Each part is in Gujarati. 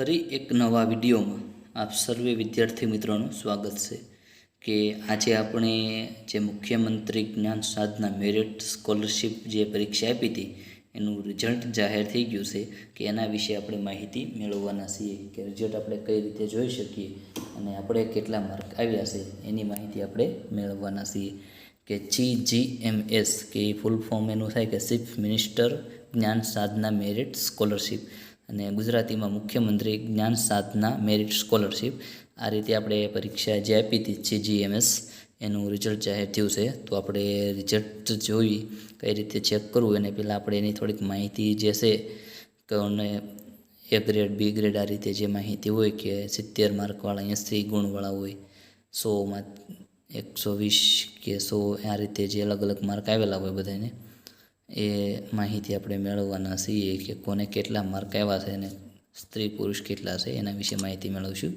ફરી એક નવા વિડીયોમાં આપ સર્વે વિદ્યાર્થી મિત્રોનું સ્વાગત છે કે આજે આપણે જે મુખ્યમંત્રી જ્ઞાન સાધના મેરિટ સ્કોલરશિપ જે પરીક્ષા આપી હતી, એનું રિઝલ્ટ જાહેર થઈ ગયું છે કે એના વિશે આપણે માહિતી મેળવવાના છીએ કે રિઝલ્ટ આપણે કઈ રીતે જોઈ શકીએ અને આપણે કેટલા માર્ક આવ્યા છે એની માહિતી આપણે મેળવવાના છીએ કે જી જી એમ એસ, કે ફૂલ ફોર્મ એનું થાય કે ચીફ મિનિસ્ટર જ્ઞાન સાધના મેરિટ સ્કોલરશિપ. અને ગુજરાતીમાં મુખ્યમંત્રી જ્ઞાન સાધના મેરિટ સ્કોલરશિપ. આ રીતે આપણે પરીક્ષા જે આપી હતી જીજીએમએસ એનું રિઝલ્ટ જાહેર થયું છે. તો આપણે રિઝલ્ટ જોઈ કઈ રીતે ચેક કરવું, એને પહેલાં આપણે એની થોડીક માહિતી જે છે કે અને એ ગ્રેડ બી ગ્રેડ આ રીતે જે માહિતી હોય કે સિત્તેર માર્કવાળા એંસી ગુણવાળા હોય સોમાં એકસો વીસ કે સો, આ રીતે જે અલગ અલગ માર્ક આવેલા હોય બધાને. એ માહિતી આપણે મેળવવાના છીએ કે કોને કેટલા માર્ક આવ્યા છે અને સ્ત્રી પુરુષ કેટલા છે, એના વિશે માહિતી મેળવશું.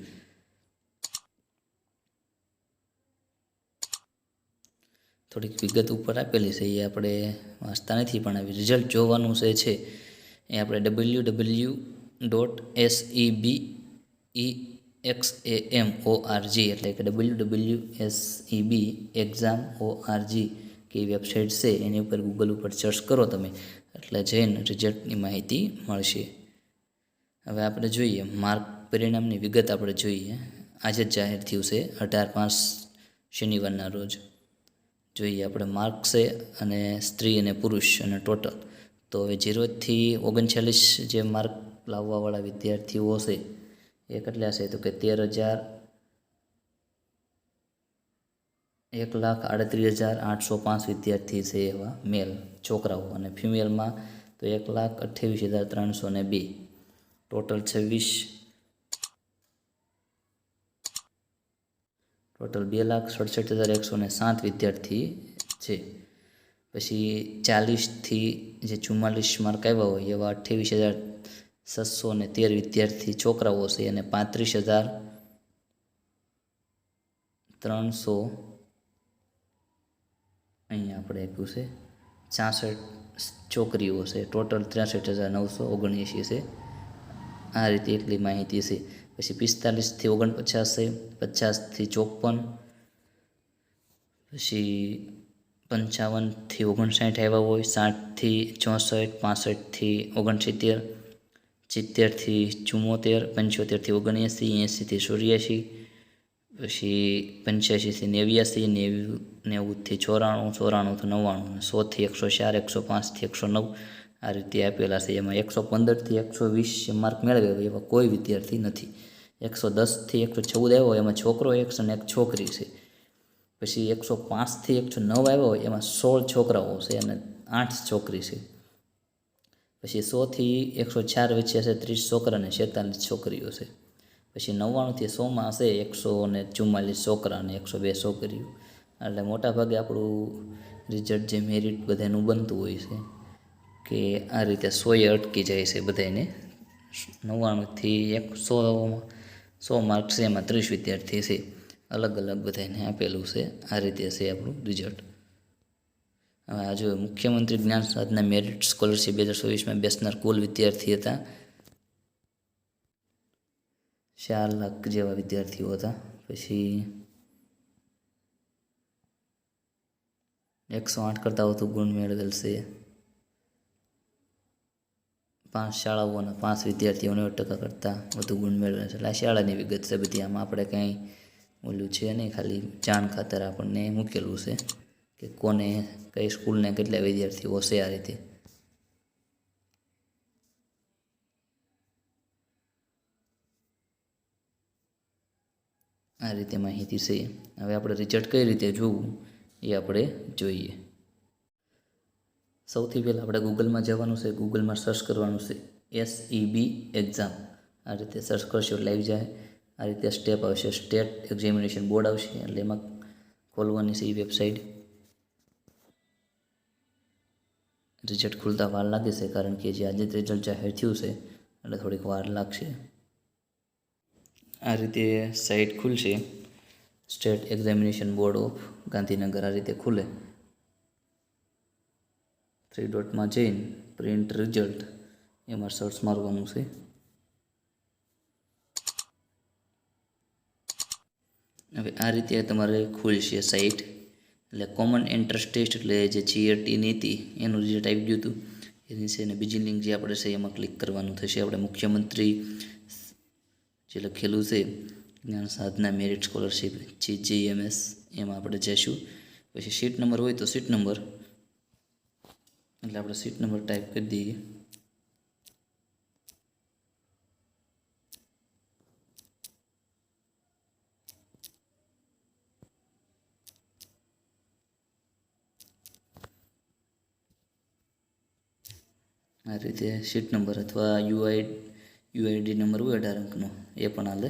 થોડીક વિગત ઉપર આપેલી છે, એ આપણે વાંચતા નથી, પણ આવી રિઝલ્ટ જોવાનું છે, એ આપણે W W dot S E B E X A M O R G એટલે કે W W S E B exam O R G કે વેબસાઇટ છે, એની ઉપર ગૂગલ ઉપર સર્ચ કરો તમે. એટલે જઈને રિઝલ્ટની માહિતી મળશે. હવે આપણે જોઈએ માર્ક પરિણામની વિગત આપણે જોઈએ. આજે જ જાહેર થયું છે, અઢાર પાંચ શનિવારના રોજ. જોઈએ આપણે માર્ક છે અને સ્ત્રી અને પુરુષ અને ટોટલ તો હવે જીરોથી ઓગણચાલીસ જે માર્ક લાવવાવાળા વિદ્યાર્થીઓ છે એ કેટલા છે તો કે તેર હજાર એક લાખ આડત્રીસ હજાર આઠસો પાંચ વિદ્યાર્થી છે એવા મેલ છોકરાઓ અને ફિમેલમાં તો એક લાખ અઠ્યાવીસ હજાર ત્રણસો ને બે. ટોટલ છવ્વીસ ટોટલ બે લાખ સડસઠ હજાર એકસો ને સાત વિદ્યાર્થી છે. પછી ચાલીસથી જે ચુમ્માલીસ માર્ક આવ્યા હોય એવા અઠ્યાવીસ હજાર છસો ને તેર વિદ્યાર્થી છોકરાઓ છે અને પાંત્રીસ હજાર ત્રણસો અહીંયા આપણે આપ્યું છે. છાસઠ છોકરીઓ છે. ટોટલ ત્રેસઠ હજાર નવસો ઓગણએંશી છે. આ રીતે એટલી માહિતી છે. પછી પિસ્તાલીસથી ઓગણપચાસ છે. પચાસથી ચોપન. પછી પંચાવનથી ઓગણસાઠ આવ્યા હોય. સાઠથી ચોસઠ પાસઠથી ઓગણસિત્તેર સિત્તેરથી ચુમ્મોતેર પંચોતેરથી ઓગણએંસી એંસીથી ચોર્યાસી પછી પંચ્યાસીથી નેવ્યાસી નેવું નેવુંથી ચોરાણું ચોરાણુંથી નવ્વાણું સોથી એકસો ચાર, એકસો પાંચથી એકસો નવ આ રીતે આપેલા છે. એમાં એકસો પંદરથી એકસો વીસ માર્ક મેળવ્યો એવા કોઈ વિદ્યાર્થી નથી. એકસો દસથી એકસો ચૌદ આવ્યો એમાં છોકરો એકસો ને એક છોકરી છે. પછી એકસો પાંચથી એકસો નવ આવ્યો એમાં સોળ છોકરાઓ છે અને આઠ છોકરી છે. પછી સોથી એકસો ચાર વચ્ચે છે ત્રીસ છોકરા અને છેતાલીસ છોકરીઓ છે. પછી નવ્વાણુંથી સોમાં હશે એકસો ને ચુમ્માલીસ છોકરા અને એકસો બે છોકરીઓ. એટલે મોટાભાગે આપણું રિઝલ્ટ જે મેરિટ બધાનું બનતું હોય છે કે આ રીતે સોએ અટકી જાય છે બધાને નવ્વાણુંથી એક સો સો માર્ક છે એમાં ત્રીસ વિદ્યાર્થી છે અલગ અલગ બધાને આપેલું છે. આ રીતે છે આપણું રિઝલ્ટ હવે આજે મુખ્યમંત્રી જ્ઞાન સાધના મેરિટ સ્કોલરશિપ બે હજાર ચોવીસમાં બેસનાર કુલ વિદ્યાર્થી હતા. ચાર લાખ જેવા વિદ્યાર્થીઓ હતા. પછી એકસો આઠ કરતાં વધુ ગુણ મેળવેલ છે. પાંચ શાળાઓના પાંચ વિદ્યાર્થીઓ નેવું ટકા કરતાં વધુ ગુણ મેળવેલ છે. એટલે આ શાળાની વિગત છે બધી. આમાં આપણે કંઈ ઓલું છે નહીં. ખાલી જાણ ખાતર આપણને મૂકેલું છે કે કોને, કઈ સ્કૂલને કેટલા વિદ્યાર્થીઓ છે આ રીતે. આ રીતે માહિતી છે. હવે આપણે રિઝલ્ટ કઈ રીતે જોવું એ આપણે જોઈએ. સૌથી પહેલાં આપણે ગૂગલમાં જવાનું છે. ગૂગલમાં સર્ચ કરવાનું છે. એસ બી એક્ઝામ આ રીતે સર્ચ કરશો એટલે આવી જાય. આ રીતે સ્ટેપ આવશે. સ્ટેટ એક્ઝામિનેશન બોર્ડ આવશે એટલે એમાં ખોલવાની છે એ વેબસાઇટ રિઝલ્ટ ખુલતા વાર લાગે છે કારણ કે જે આજે રિઝલ્ટ જાહેર થયું છે એટલે થોડીક વાર લાગશે. આ રીતે સાઇટ ખુલશે. State examination board of Gandhinagar આ રીતે ખુલે. થ્રી ડોટમાં જઈને પ્રિન્ટ રિઝલ્ટ એમાં સર્ચ મારવાનું છે. હવે આ રીતે તમારે ખુલશે સાઇટ એટલે કોમન એન્ટ્રન્સ ટેસ્ટ એટલે જે જીઆરટીની હતી એનું રિઝલ્ટ આવી ગયું હતું એની છે અને બીજી લિંક જે આપણે છે એમાં ક્લિક કરવાનું થશે. આપણે મુખ્યમંત્રી જે લખેલું છે, Gyan Sadhana merit scholarship G GMS એમાં આપણે જઈશું. પછી સીટ નંબર હોય તો સીટ નંબર એટલે આપણે સીટ નંબર ટાઈપ કરી દઈએ. આ રીતે સીટ નંબર અથવા યુઆઈ યુઆઈડી નંબર હોય અઢાર અંકનો, એ પણ હાલે.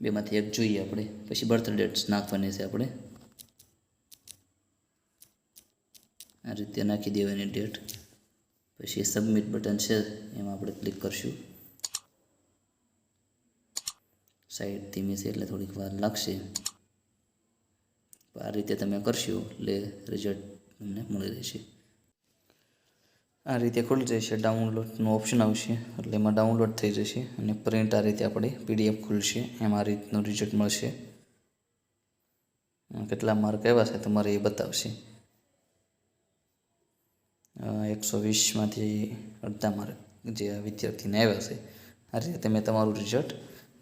બેમાંથી એક જોઈએ આપણે. પછી બર્થ ડેટ્સ નાખવાની છે આપણે. આ રીતે નાખી દેવાની ડેટ. પછી સબમિટ બટન છે, એમાં આપણે ક્લિક કરશું. સાઈડ ધીમી છે એટલે થોડીક વાર લાગશે. આ રીતે તમે કરશો એટલે રિઝલ્ટ તમને મળી રહેશે. આ રીતે ખુલી જશે, ડાઉનલોડનું ઓપ્શન આવશે. એટલે એમાં ડાઉનલોડ થઈ જશે અને પ્રિન્ટ આ રીતે આપણે પીડીએફ ખુલશે, એમાં આ રીતનું રિઝલ્ટ મળશે. કેટલા માર્ક આવ્યા છે તમારે એ બતાવશે. એકસો વીસમાંથી અડધા માર્ક જે વિદ્યાર્થીને આવ્યા છે. આ રીતે તમે તમારું રિઝલ્ટ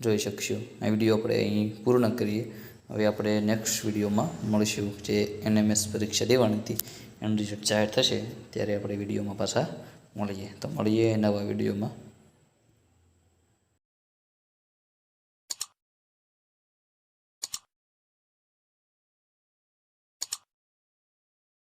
જોઈ શકશો. આ વીડિયો આપણે અહીં પૂર્ણ કરીએ. હવે આપણે નેક્સ્ટ વિડીયોમાં મળીશું જે એનએમએસ પરીક્ષા દેવાની હતી. એનું રિઝલ્ટ જાહેર થશે ત્યારે આપણે વિડીયોમાં પાછા મળીએ. તો મળીએ નવા વિડીયોમાં.